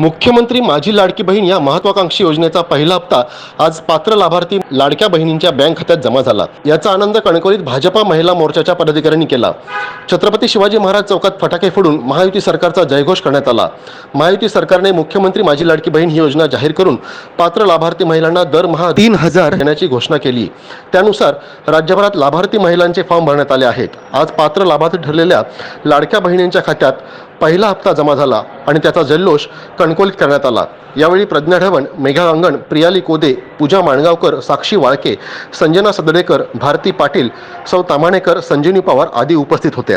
मुख्यमंत्री माझी लाडकी बहीण या महत्वाकांक्षी योजनेचा पहिला हप्ता आज पात्र लाभार्थी लाडक्या बहिणींच्या बँक खात्यात जमा झाला. याचा आनंद कणकवलीत भाजपा महिला मोर्चाच्या पदाधिकाऱ्यांनी केला. छत्रपती शिवाजी महाराज चौकात फटाके फोडून महायुती सरकारचा जयघोष करण्यात आला. महायुती सरकारने मुख्यमंत्री माझी लाडकी बहीण ही योजना जाहीर करून पात्र लाभार्थी महिलांना दरमहा तीन हजार देण्याची घोषणा केली. त्यानुसार राज्यभरात लाभार्थी महिलांचे फॉर्म भरण्यात आले आहेत. आज पात्र लाभार्थी ठरलेल्या लाडक्या बहिणींच्या खात्यात पहिला हप्ता जमा झाला आणि त्याचा जल्लोष कणकोलीत करण्यात आला. यावेळी प्रज्ञा ढवण मेघा अंगण प्रियाली कोदे पूजा माणगावकर साक्षी वाळके संजना सदडेकर भारती पाटील सौ तामाणेकर संजीवनी पवार आदी उपस्थित होत्या